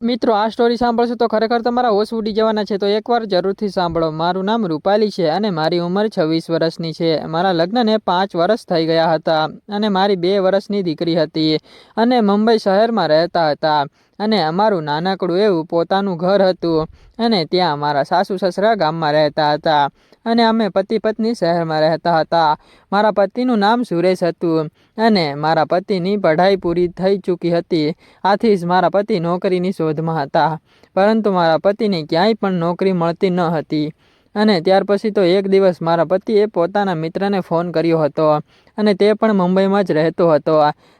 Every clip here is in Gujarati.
મિત્રો, આ સ્ટોરી સાંભળશો તો ખરેખર તમારા હોશ ઉડી જવાના છે. તો એકવાર જરૂરથી સાંભળો. મારું નામ રૂપાલી છે અને મારી ઉંમર છવ્વીસ વર્ષની છે. મારા લગ્નને પાંચ વર્ષ થઈ ગયા હતા અને મારી બે વર્ષની દીકરી હતી અને મુંબઈ શહેરમાં રહેતા હતા અને અમારું નાનકડું એવું પોતાનું ઘર હતું અને ત્યાં મારા સાસુ સસરા ગામમાં રહેતા હતા. અને અમે પતિ પત્ની શહેરમાં રહેતા હતા. મારા પતિનું નામ સુરેશ હતું અને મારા પતિની પઢાઈ પૂરી થઈ ચૂકી હતી. આથી જ મારા પતિ નોકરીની શોધમાં હતા. પરંતુ મારા પતિને ક્યાંય પણ નોકરી મળતી ન હતી. અને ત્યાર પછી તો એક દિવસ મારા પતિએ પોતાના મિત્રને ફોન કર્યો હતો અને તે પણ મુંબઈમાં જ રહેતો હતો.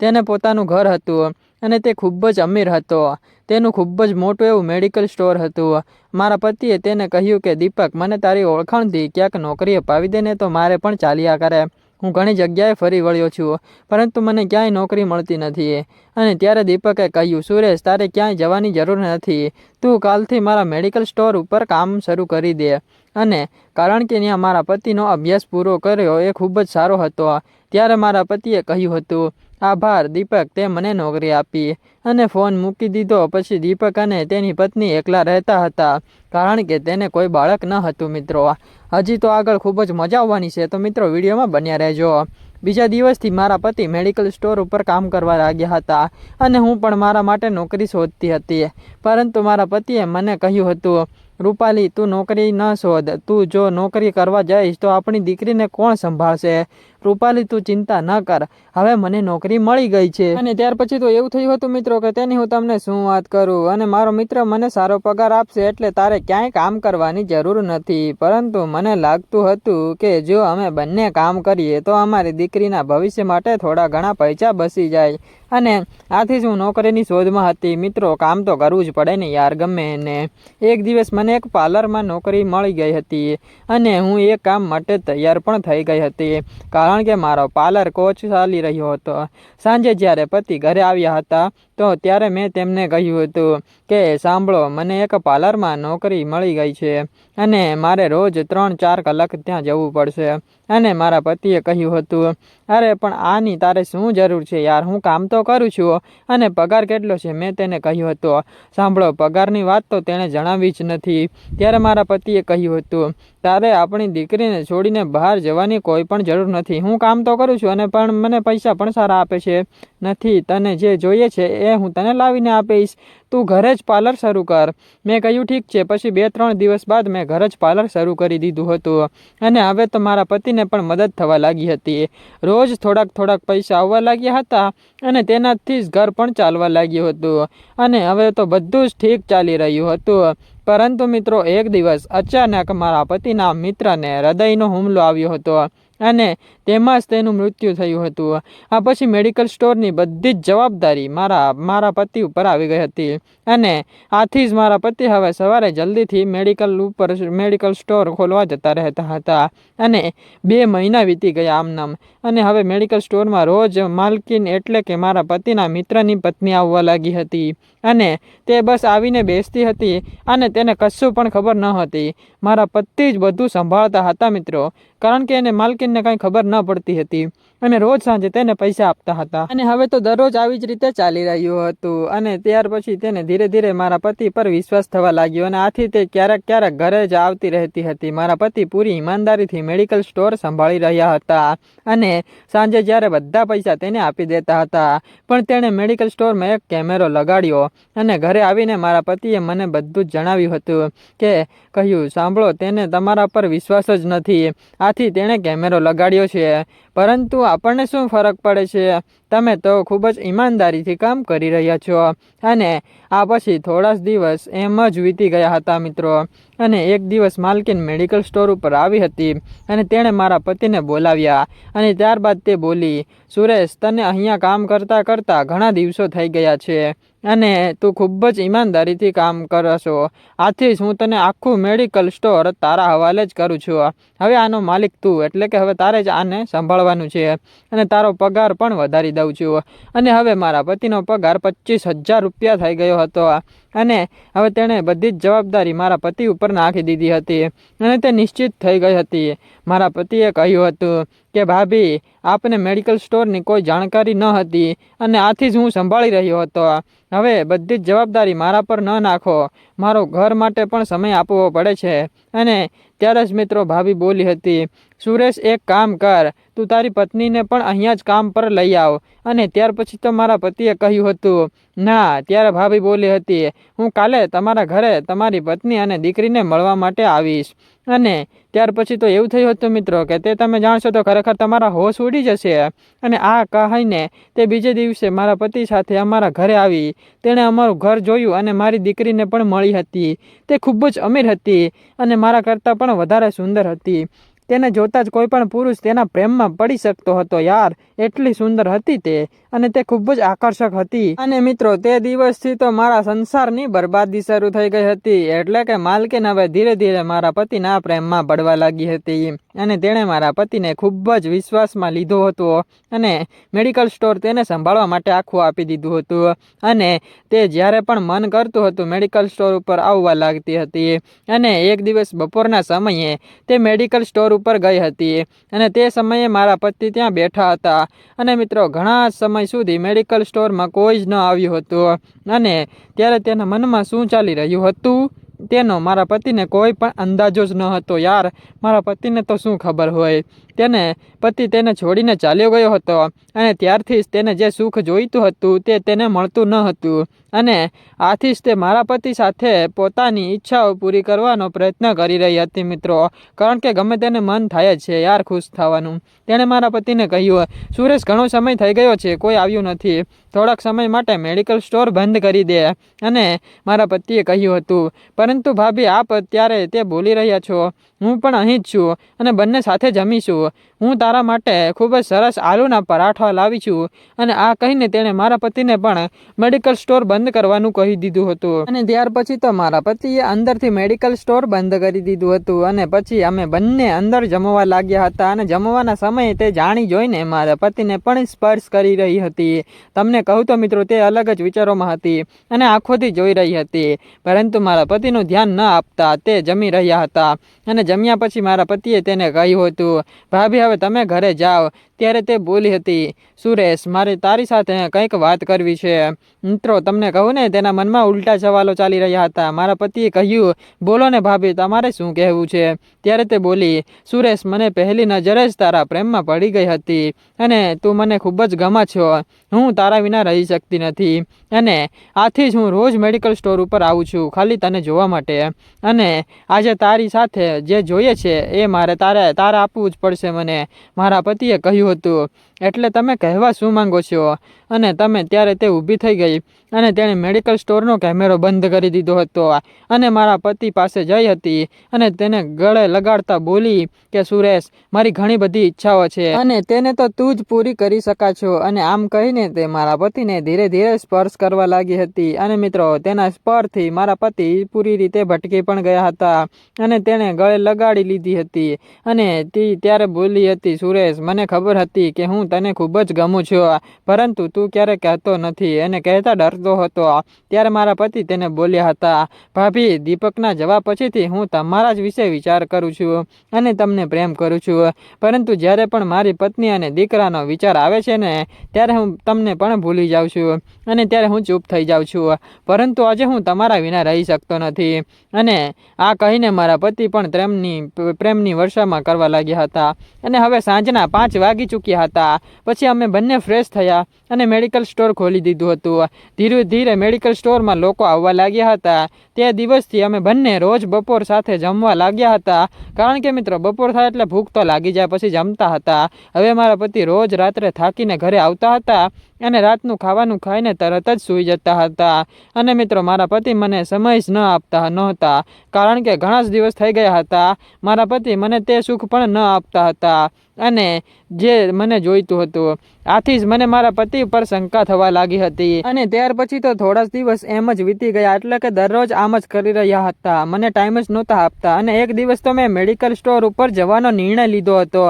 તેને પોતાનું ઘર હતું. અને તે ખૂબ જ અમીર હતો. તેનું ખૂબ જ મોટું એવું મેડિકલ સ્ટોર હતું. મારા પતિએ તેને કહ્યું કે, દીપક, મને તારી ઓળખાણથી ક્યાંક નોકરી અપાવી દે ને તો મારે પણ ચાલ્યા કરે. હું ઘણી જગ્યાએ ફરી વળ્યો છું, પરંતુ મને ક્યાંય નોકરી મળતી નથી. અને ત્યારે દીપકે કહ્યું, સુરેશ, તારે ક્યાંય જવાની જરૂર નથી. તું કાલથી મારા મેડિકલ સ્ટોર ઉપર કામ શરૂ કરી દે. અને કારણ કે ત્યાં મારા પતિનો અભ્યાસ પૂરો કર્યો, એ ખૂબ જ સારો હતો. ત્યારે મારા પતિએ કહ્યું હતું આભાર. દીપક, તે મને નોકરી આપી અને ફોન મૂકી દીધો. પછી દીપક અને તેની પત્ની એકલા રહેતા હતા. કારણ કે તેને કોઈ બાળક ન હતું, મિત્રો. હજી તો આગળ ખૂબ જ મજા આવવાની છે. તો મિત્રો, વિડીયોમાં બન્યા રહેજો. બીજા દિવસથી મારા પતિ મેડિકલ સ્ટોર ઉપર કામ કરવા લાગ્યા હતા અને હું પણ મારા માટે નોકરી શોધતી હતી. પરંતુ મારા પતિએ મને કહ્યું હતું, રૂપાલી, તું નોકરી ન શોધ. તું જો નોકરી કરવા જઈશ તો આપણી દીકરીને કોણ સંભાળશે? રૂપાલી, તું ચિંતા ન કર. હવે મને નોકરી મળી ગઈ છે. અને ત્યાર પછી તો એવું થયું હતું મિત્રો કે તેની હું તમને શું વાત કરું? અને મારો મિત્ર મને સારો પગાર આપશે એટલે તારે ક્યાંય કામ કરવાની જરૂર નથી. પરંતુ મને લાગતું હતું કે જો અમે બંને કામ કરીએ તો અમારી દીકરીના ભવિષ્ય માટે થોડા ઘણા પૈસા બસી જાય. અને આથી જ હું નોકરીની શોધમાં હતી. મિત્રો, કામ તો કરવું જ પડે ને યાર, ગમે એને એક દિવસ મને એક પાર્લરમાં નોકરી મળી ગઈ હતી. અને હું એ કામ માટે તૈયાર પણ થઈ ગઈ હતી. કારણ કે મારો પાર્લર કોચ ચાલી રહ્યો હતો. સાંજે જ્યારે પતિ ઘરે આવ્યા હતા, તો ત્યારે મેં તેમને કહ્યું હતું કે, સાંભળો, મને એક પાર્લરમાં નોકરી મળી ગઈ છે. અને મારે રોજ ત્રણ ચાર કલાક ત્યાં જવું પડશે. અને મારા પતિએ કહ્યું હતું, અરે, પણ આની તારે શું જરૂર છે યાર? હું કામ તો કરું છું. અને પગાર કેટલો છે? મેં તેને કહ્યું હતું. સાંભળો, પગારની વાત તો તેણે જણાવી જ નથી. ત્યારે મારા પતિએ કહ્યું હતું, તારે આપણી દીકરીને છોડીને બહાર જવાની કોઈ પણ જરૂર નથી. હું કામ તો કરું છું અને પણ મને પૈસા પણ સારા આપે છે. નથી. તને જે જોઈએ છે એ હું તને લાવીને આપીશ. તું ઘરે જ પાર્લર શરૂ કર. મેં કહ્યું, ઠીક છે. પછી બે, ત્રણ દિવસ બાદ મેં ઘરે જ પાર્લર શરૂ કરી દીધું હતું. અને હવે તો મારા પતિને પણ મદદ થવા લાગી હતી. રોજ થોડાક થોડાક પૈસા આવવા લાગ્યા હતા અને તેનાથી જ ઘર પણ ચાલવા લાગ્યું હતું. અને હવે તો બધું જ ઠીક ચાલી રહ્યું હતું. પરંતુ મિત્રો, એક દિવસ અચાનક મારા પતિના મિત્રને હૃદયનો હુમલો આવ્યો હતો. અને તેમાં જ તેનું મૃત્યુ થયું હતું. આ પછી મેડિકલ સ્ટોરની બધી જ જવાબદારી મારા મારા પતિ ઉપર આવી ગઈ હતી. અને આથી જ મારા પતિ હવે સવારે જલ્દીથી મેડિકલ ઉપર, મેડિકલ સ્ટોર ખોલવા જતા રહેતા હતા. અને બે મહિના વીતી ગયા આમનામ અને હવે મેડિકલ સ્ટોરમાં રોજ માલકીન એટલે કે મારા પતિના મિત્રની પત્ની આવવા લાગી હતી. અને તે બસ આવીને બેસતી હતી અને તેને કશું પણ ખબર ન હતી. મારા પતિ જ બધું સંભાળતા હતા મિત્રો. કારણ કે એને માલકીનને કાંઈ ખબર ન પડતી હતી. અને રોજ સાંજે તેને પૈસા આપતા હતા. અને હવે તો દરરોજ આવી જ રીતે ચાલી રહ્યું હતું. અને ત્યાર પછી તેને ધીરે ધીરે મારા પતિ પર વિશ્વાસ થવા લાગ્યો અને આથી તે ક્યારેક ક્યારેક ઘરે જ આવતી રહેતી હતી. મારા પતિ પૂરી ઈમાનદારીથી મેડિકલ સ્ટોર સંભાળી રહ્યા હતા અને સાંજે જ્યારે બધા પૈસા તેને આપી દેતા હતા, પણ તેણે મેડિકલ સ્ટોરમાં એક કેમેરો લગાડ્યો અને ઘરે આવીને મારા પતિએ મને બધું જ જણાવ્યું હતું કે, કહ્યું, સાંભળો, તેને તમારા પર વિશ્વાસ જ નથી. આથી તેણે કેમેરો લગાડ્યો છે. પરંતુ આપણને શું ફરક પડે છે? તમે તો ખૂબ જ ઈમાનદારીથી કામ કરી રહ્યા છો. અને આ પછી થોડા જ દિવસ એમ જ વીતી ગયા હતા મિત્રો. અને એક દિવસ માલકીન મેડિકલ સ્ટોર ઉપર આવી હતી અને તેણે મારા પતિને બોલાવ્યા. અને ત્યારબાદ તે બોલી, સુરેશ, તને અહીંયા કામ કરતાં કરતાં ઘણા દિવસો થઈ ગયા છે. અને તું ખૂબ જ ઈમાનદારીથી કામ કરશો. આથી જ હું તને આખું મેડિકલ સ્ટોર તારા હવાલે જ કરું છું. હવે આનો માલિક તું, એટલે કે હવે તારે જ આને સંભાળવાનું છે. અને તારો પગાર પણ વધારી દઉં છું અને હવે મારા પતિનો પગાર પચીસ હજાર રૂપિયા થઈ ગયો હતો. અને હવે તેણે બધી જ જવાબદારી મારા પતિ ઉપર નાખી દીધી હતી. અને તે નિશ્ચિત થઈ ગઈ હતી. મારા પતિએ કહ્યું હતું કે ભાભી, આપને મેડિકલ સ્ટોરની કોઈ જાણકારી ન હતી અને આથી જ હું સંભાળી રહ્યો હતો. હવે બધી જ જવાબદારી મારા પર ન નાખો. મારો ઘર માટે પણ સમય આપવો પડે છે. અને ત્યારે જ મિત્રો ભાભી બોલી હતી, સુરેશ, એક કામ કર. તું તારી પત્નીને પણ અહીંયા જ કામ પર લઈ આવ. અને ત્યાર પછી તો મારા પતિએ કહ્યું હતું, ના. ત્યારે ભાભી બોલી હતી, હું કાલે તમારા ઘરે તમારી પત્ની અને દીકરીને મળવા માટે આવીશ. અને ત્યાર પછી તો એવું થયું હતું મિત્રો કે તે તમે જાણશો તો ખરેખર તમારા હોશ ઉડી જશે અને આ કહીને તે બીજે દિવસે મારા પતિ સાથે અમારા ઘરે આવી. તેણે અમારું ઘર જોયું અને મારી દીકરીને પણ મળી હતી. તે ખૂબ જ અમીર હતી અને મારા કરતાં પણ વધારે સુંદર હતી. તેને જોતાં જ કોઈ પણ પુરુષ તેના પ્રેમમાં પડી શકતો હતો યાર. એટલી સુંદર હતી તે, અને તે ખૂબ જ આકર્ષક હતી. અને મિત્રો, તે દિવસથી તો મારા સંસારની બરબાદી શરૂ થઈ ગઈ હતી, એટલે કે માલકીન હવે ધીરે ધીરે મારા પતિના પ્રેમમાં પડવા લાગી હતી. અને તેણે મારા પતિને ખૂબ જ વિશ્વાસમાં લીધો હતો, અને મેડિકલ સ્ટોર તેને સંભાળવા માટે આખું આપી દીધું હતું. અને તે જ્યારે પણ મન કરતું હતું, મેડિકલ સ્ટોર ઉપર આવવા લાગતી હતી. અને એક દિવસ બપોરના સમયે તે મેડિકલ સ્ટોર ઉપર ગઈ હતી અને તે સમયે મારા પતિ ત્યાં બેઠા હતા. અને મિત્રો, ઘણા સમય સુધી મેડિકલ સ્ટોરમાં કોઈ જ ન આવ્યું હતું. અને ત્યારે તેના મનમાં શું ચાલી રહ્યું હતું? તેનો મારા પતિને કોઈ પણ અંદાજો જ ન હતો યાર, મારા પતિને તો શું ખબર હોય? તેને પતિ તેને છોડીને ચાલ્યો ગયો હતો અને ત્યારથી જ તેને જે સુખ જોઈતું હતું તે તેને મળતું ન હતું. અને આથી જ તે મારા પતિ સાથે પોતાની ઈચ્છાઓ પૂરી કરવાનો પ્રયત્ન કરી રહી હતી મિત્રો. કારણ કે ગમે તેને મન થાય જ છે યાર ખુશ થવાનું. તેણે મારા પતિને કહ્યું, સુરેશ, ઘણો સમય થઈ ગયો છે, કોઈ આવ્યું નથી. થોડાક સમય માટે મેડિકલ સ્ટોર બંધ કરી દે. અને મારા પતિએ કહ્યું હતું, પરંતુ ભાભી, આપ અત્યારે તે બોલી રહ્યા છો. હું પણ અહીં જ છું અને બંને સાથે જમીશું. હું તારા માટે ખૂબ જ સરસ આલુના પરાઠા લાવી છું અને આ કહીને તેણે મારા પતિને પણ મેડિકલ સ્ટોર બંધ કરવાનું કહી દીધું હતું. અને ત્યાર પછી તો મારા પતિએ અંદરથી મેડિકલ સ્ટોર બંધ કરી દીધું હતું અને પછી અમે બંને અંદર જમવા લાગ્યા હતા અને જમવાના સમયે તે જાણી જોઈને મારા પતિને પણ સ્પર્શ કરી રહી હતી. તમને કહું તો મિત્રો તે અલગ જ વિચારોમાં હતી અને આંખોથી જોઈ રહી હતી. પરંતુ મારા પતિનું ધ્યાન ન આપતા તે જમી રહ્યા હતા અને જમ્યા પછી મારા પતિએ તેને કહ્યું હતું ભાભી, હવે તમે ઘરે જાઓ. ત્યારે તે બોલી હતી, સુરેશ, મારે તારી સાથે કંઈક વાત કરવી છે. મિત્રો, તમને કહું ને, તેના મનમાં ઉલટા સવાલો ચાલી રહ્યા હતા. મારા પતિએ કહ્યું, બોલો ને ભાભી, તમારે શું કહેવું છે? ત્યારે તે બોલી, સુરેશ, મને પહેલી નજરે જ તારા પ્રેમમાં પડી ગઈ હતી અને તું મને ખૂબ જ ગમે છો. હું તારા વિના રહી શકતી નથી અને આથી જ હું રોજ મેડિકલ સ્ટોર ઉપર આવું છું, ખાલી તને જોવા માટે. અને આજે તારી સાથે જે જોઈએ છે, એ મારે તારે તારે આપવું જ પડશે. મને મારા પતિએ કહ્યું હતું. એટલે તમે કહેવા શું માંગો છો? અને તમે ત્યારે તે ઊભી થઈ ગઈ અને તેણે મેડિકલ સ્ટોરનો કેમેરો બંધ કરી દીધો હતો. અને મારા પતિ પાસે જઈ હતી અને તેને ગળે લગાડતા બોલી કે, સુરેશ, મારી ઘણી બધી ઈચ્છાઓ છે. અને તેને તો તું જ પૂરી કરી શકાશો અને આમ કહીને તે મારા પતિને ધીરે ધીરે સ્પર્શ કરવા લાગી હતી. અને મિત્રો, તેના સ્પર્શથી મારા પતિ પૂરી રીતે ભટકી પણ ગયા હતા અને તેણે ગળે લગાડી લીધી હતી. અને તે ત્યારે બોલી હતી, સુરેશ, મને ખબર હતી કે હું તને ખૂબ જ ગમું છું પરંતુ તું ક્યારે કહેતો નથી. એને કહેતા ડરતો હતો ત્યારે મારા પતિ તેને બોલ્યા હતા ભાભી, દીપકના જવાબ પછીથી હું તમારા જ વિશે વિચાર કરું છું અને તમને પ્રેમ કરું છું. પરંતુ જ્યારે પણ મારી પત્ની અને દીકરાનો વિચાર આવે છે ને, ત્યારે હું તમને પણ ભૂલી જાઉં છું અને ત્યારે હું ચૂપ થઈ જાઉં છું. પરંતુ આજે હું તમારા વિના રહી શકતો નથી અને આ કહીને મારા પતિ પણ પ્રેમની પ્રેમની વર્ષામાં કરવા લાગ્યા હતા અને હવે સાંજના પાંચ વાગી ચૂક્યા હતા. પછી અમે બંને ફ્રેશ થયા અને મેડિકલ સ્ટોર ખોલી દીધું હતું. ધીરે ધીરે મેડિકલ સ્ટોરમાં લોકો આવવા લાગ્યા હતા. તે દિવસથી અમે બંને રોજ બપોર સાથે જમવા લાગ્યા હતા. કારણ કે મિત્રો, બપોર થાય એટલે ભૂખ તો લાગી જાય, પછી જમતા હતા. હવે મારા પતિ રોજ રાત્રે થાકીને ઘરે આવતા હતા. અને રાતનું ખાવાનું ખાઈને તરત જ સૂઈ જતા હતા. અને મિત્રો, મારા પતિ મને સમય જ ન આપતા નહોતા, કારણ કે ઘણા જ દિવસ થઈ ગયા હતા. મારા પતિ મને તે સુખ પણ ન આપતા હતા. અને જે મને જોઈતું હતું આથી જ મને મારા પતિ પર શંકા થવા લાગી હતી. અને ત્યાર પછી તો થોડા દિવસ એમ જ વીતી ગયા એટલે કે દરરોજ આમ જ કરી રહ્યા હતા. મને ટાઈમ જ નહોતા આપતા. અને એક દિવસ તો મેં મેડિકલ સ્ટોર ઉપર જવાનો નિર્ણય લીધો હતો.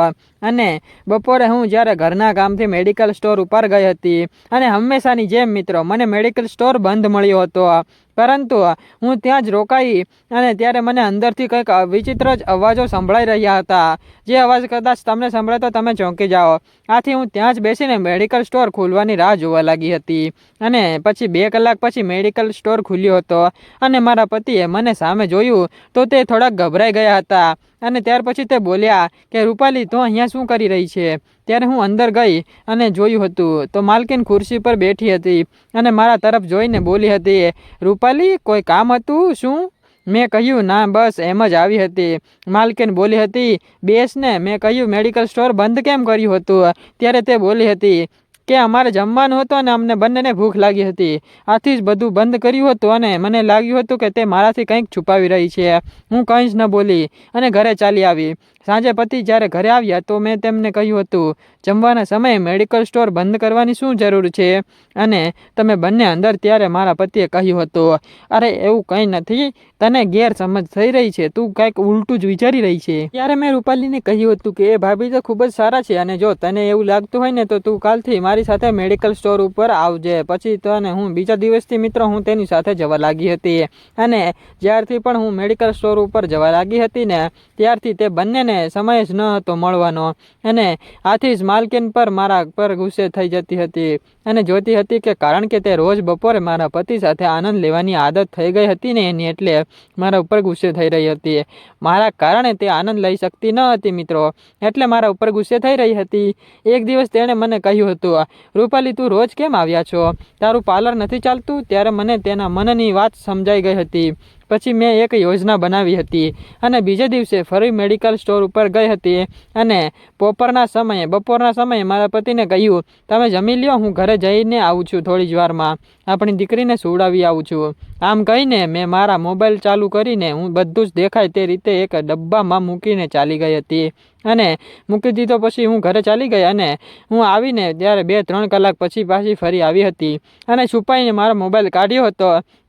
અને બપોરે હું જ્યારે ઘરના કામથી મેડિકલ સ્ટોર ઉપર ગઈ હતી. અને હંમેશાની જેમ મિત્રો, મને મેડિકલ સ્ટોર બંધ મળ્યો હતો. પરંતુ હું ત્યાં જ રોકાઈ અને ત્યારે મને અંદરથી કંઈક વિચિત્ર જ અવાજો સંભળાઈ રહ્યા હતા. જે અવાજ કદાચ તમને સંભળાય તો તમે ચોંકી જાઓ. આથી હું ત્યાં જ બેસીને મેડિકલ સ્ટોર ખોલવાની રાહ જોવા લાગી હતી અને પછી બે કલાક પછી મેડિકલ સ્ટોર ખુલ્યો હતો અને મારા પતિએ મને સામે જોયું તો તે થોડાક ગભરાઈ ગયા હતા. અને ત્યાર પછી તે બોલ્યા કે, રૂપાલી, તો અહીંયા શું કરી રહી છે? ત્યારે હું અંદર ગઈ અને જોયું હતું. તો માલકીન ખુરશી પર બેઠી હતી અને મારા તરફ જોઈને બોલી હતી, રૂપાલી, કોઈ કામ હતું? શું? મેં કહ્યું, ના, બસ, એમ જ આવી હતી. માલકીન બોલી હતી, બેસને, મેં કહ્યું, મેડિકલ સ્ટોર બંધ કેમ કર્યું હતું? ત્યારે તે બોલી હતી કે અમારે જમવાનું હતું અને અમને બંનેને ભૂખ લાગી હતી. આથી જ બધું બંધ કર્યું હતું અને મને લાગ્યું હતું કે તે મારાથી કંઈક છુપાવી રહી છે. હું કંઈ જ ન બોલી અને ઘરે ચાલી આવી. સાંજે પતિ જ્યારે ઘરે આવ્યા તો મેં તેમને કહ્યું હતું, જમવાના સમયે મેડિકલ સ્ટોર બંધ કરવાની શું જરૂર છે? અને તમે બંને અંદર ત્યારે મારા પતિએ કહ્યું હતું, અરે, એવું કંઈ નથી, તને ગેરસમજ થઈ રહી છે, તું કંઈક ઉલટું જ વિચારી રહી છે. ત્યારે મેં રૂપાલીને કહ્યું હતું કે, એ ભાભી તો ખૂબ જ સારા છે અને જો તને એવું લાગતું હોય ને તો તું કાલથી મારી સાથે મેડિકલ સ્ટોર ઉપર આવજે, પછી તને હું બીજા દિવસથી મિત્રો હું તેની સાથે જવા લાગી હતી. અને જ્યારથી પણ હું મેડિકલ સ્ટોર ઉપર જવા લાગી હતી ને, ત્યારથી તે બંનેને સમય જ ન હતો મળવાનો. અને આથી જ માલકીન પર મારા પર ગુસ્સે થઈ જતી હતી. અને જોતી હતી કે કારણ કે તે રોજ બપોરે મારા પતિ સાથે આનંદ લેવાની આદત થઈ ગઈ હતી ને એની એટલે મારા ઉપર ગુસ્સે થઈ રહી હતી. મારા કારણે તે આનંદ લઈ શકતી ન હતી મિત્રો. એટલે મારા ઉપર ગુસ્સે થઈ રહી હતી. એક દિવસ તેણે મને કહ્યું હતું, રૂપાલી, તું રોજ કેમ આવ્યા છો? તારું પાર્લર નથી ચાલતું? ત્યારે મને તેના મનની વાત સમજાઈ ગઈ હતી. પછી મેં એક યોજના બનાવી હતી અને બીજે દિવસે ફરી મેડિકલ સ્ટોર ઉપર ગઈ હતી અને બપોરના સમયે બપોરના સમયે મારા પતિને કહ્યું, તમે જમી લ્યો, હું ઘરે જઈને આવું છું થોડી જ વારમાં. આપણી દીકરીને સુવડાવી આવું છું. આમ કહીને મેં મારા મોબાઈલ ચાલુ કરીને હું બધું જ દેખાય તે રીતે એક ડબ્બામાં મૂકીને ચાલી ગઈ હતી. અને મૂકી દીધો પછી હું ઘરે ચાલી ગઈ અને હું આવીને ત્યારે બે ત્રણ કલાક પછી પાછી ફરી આવી હતી. અને છુપાઈને મારો મોબાઈલ કાઢ્યો હતો.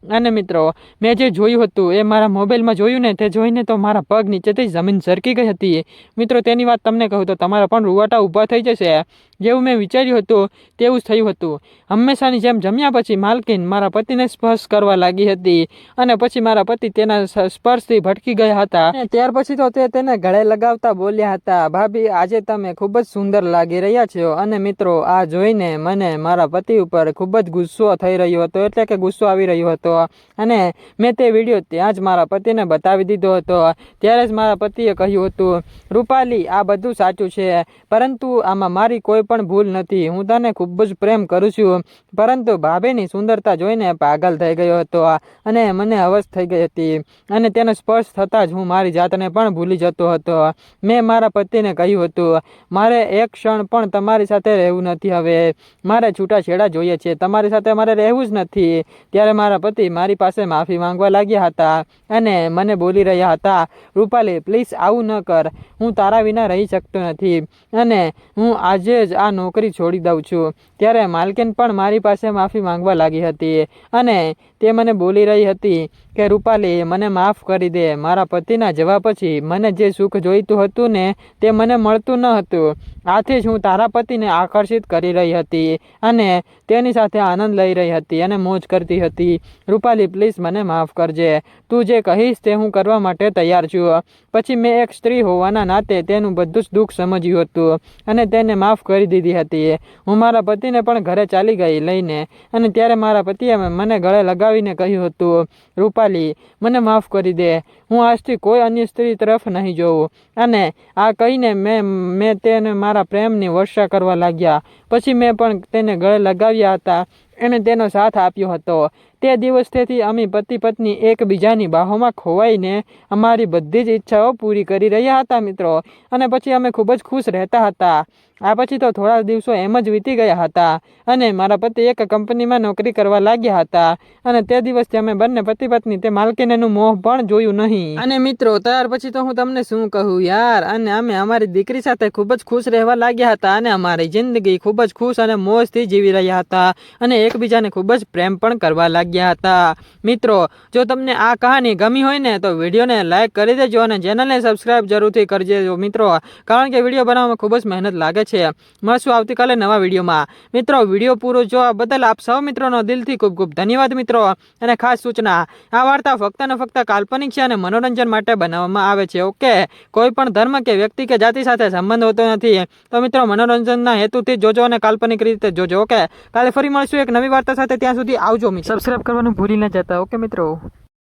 અને મિત્રો, મેં જે જોયું હતું એ મારા મોબાઈલમાં જોયું ને તે જોઈને તો મારા પગ નીચેથી જમીન સરકી ગઈ હતી. મિત્રો, તેની વાત તમને કહું તો તમારા પણ રૂવાટા ઊભા થઈ જશે. જેવું મેં વિચાર્યું હતું, તેવું થયું હતું. હંમેશાની જેમ જમ્યા પછી માલકીન મારા પતિને સ્પર્શ કરવા લાગી હતી અને પછી મારા પતિ તેના સ્પર્શથી ભટકી ગયા હતા. ત્યાર પછી તો તે તેને ગળે લગાવતા બોલ્યા હતા, ભાભી, આજે તમે ખૂબ જ સુંદર લાગી રહ્યા છો અને મિત્રો, આ જોઈને મને મારા પતિ ઉપર ખૂબ જ ગુસ્સો થઈ રહ્યો હતો, એટલે કે ગુસ્સો આવી રહ્યો હતો. અને મેં તે વીડિયો ત્યાં જ મારા પતિને બતાવી દીધો હતો. ત્યારે જ મારા પતિએ કહ્યું હતું, રૂપાલી, આ બધું સાચું છે, પરંતુ આમાં મારી કોઈ પણ ભૂલ નથી. હું તને ખૂબ જ પ્રેમ કરું છું. પરંતુ ભાભીની સુંદરતા જોઈને પાગલ થઈ ગયો હતો અને મને હવસ થઈ ગઈ હતી. અને તેનો સ્પર્શ થતાં જ હું મારી જાતને પણ ભૂલી જતો હતો. મેં મારા પતિને કહ્યું હતું, મારે એક ક્ષણ પણ તમારી સાથે રહેવું નથી હવે. મારે છૂટાછેડા જોઈએ છે. તમારી સાથે મારે રહેવું જ નથી. ત્યારે મારા પતિ મારી પાસે માફી માંગવા લાગ્યા હતા અને મને બોલી રહ્યા હતા, રૂપાલી, પ્લીઝ આવું ન કર. હું તારા વિના રહી શકતો નથી. અને હું આજે જ આ નોકરી છોડી દઉં છું. ત્યારે માલકીન પણ મારી પાસે માફી માંગવા લાગી હતી અને તે મને બોલી રહી હતી કે, રૂપાલી, મને માફ કરી દે. મારા પતિના જવા પછી મને જે સુખ જોઈતું હતું ને, તે મને મળતું ન હતું. આથી જ હું તારા પતિને આકર્ષિત કરી રહી હતી અને તેની સાથે આનંદ લઈ રહી હતી અને મોજ કરતી હતી. રૂપાલી, પ્લીઝ મને માફ કરજે. તું જે કહીશ તે હું કરવા માટે તૈયાર છું. પછી મેં એક સ્ત્રી હોવાના નાતે તેનું બધું જ દુઃખ સમજ્યું હતું અને તેને માફ કરી દીધી હતી. હું મારા પતિને પણ ઘરે ચાલી ગઈ લઈને અને ત્યારે મારા પતિએ મને ગળે લગાવીને કહ્યું હતું, રૂપાલી, મને માફ કરી દે. હું આજથી કોઈ અન્ય સ્ત્રી તરફ નહીં જોઉં. અને આ કહીને મેં મેં તેને મારા પ્રેમની વર્ષા કરવા લાગ્યા. પછી મેં પણ તેને ગળે લગાવ્યા હતા. એણે તેનો સાથ આપ્યો હતો. તે દિવસથી અમે પતિ પત્ની એકબીજાની બાહોમાં ખોવાઈને અમારી બધી જ ઈચ્છાઓ પૂરી કરી રહ્યા હતા મિત્રો. અને પછી અમે ખૂબ જ ખુશ રહેતા હતા. આ પછી તો થોડા દિવસો એમ જ વીતી ગયા હતા અને મારા પતિ એક કંપનીમાં નોકરી કરવા લાગ્યા હતા. અને તે દિવસથી અમે બંને પતિ પત્ની તે માલકીનેનું મોહ પણ જોયું નહીં. અને મિત્રો, ત્યાર પછી તો હું તમને શું કહું યાર? અને અમે અમારી દીકરી સાથે ખૂબ જ ખુશ રહેવા લાગ્યા હતા અને અમારી જિંદગી ખૂબ જ ખુશ અને મોજથી જીવી રહ્યા હતા અને એકબીજાને ખૂબ જ પ્રેમ પણ કરવા લાગ્યા ગયા હતા. મિત્રો, જો તમને આ કહાની ગમી હોય ને, તો વિડીયોને લાઇક કરી દેજો અને ચેનલને સબસ્ક્રાઇબ જરૂરથી કરજો મિત્રો, કારણ કે વીડિયો બનાવવામાં ખૂબ જ મહેનત લાગે છે. મળશું આવતીકાલે નવા વિડીયોમાં. મિત્રો, વીડિયો પૂરો જોવા બદલ આપ સૌ મિત્રોનો દિલથી ખૂબ ખૂબ ધન્યવાદ મિત્રો, અને ખાસ સૂચના, આ વાર્તા ફક્ત ને ફક્ત કાલ્પનિક છે અને મનોરંજન માટે બનાવવામાં આવે છે, ઓકે? કોઈ પણ ધર્મ કે વ્યક્તિ કે જાતિ સાથે સંબંધ હોતો નથી, તો મિત્રો, મનોરંજનના હેતુથી જોજો અને કાલ્પનિક રીતે જોજો, ઓકે? કાલે ફરી મળશું એક નવી વાર્તા સાથે, ત્યાં સુધી આવજો મિત્રો. કરવાનું ભૂલી ન જતા. ઓકે મિત્રો?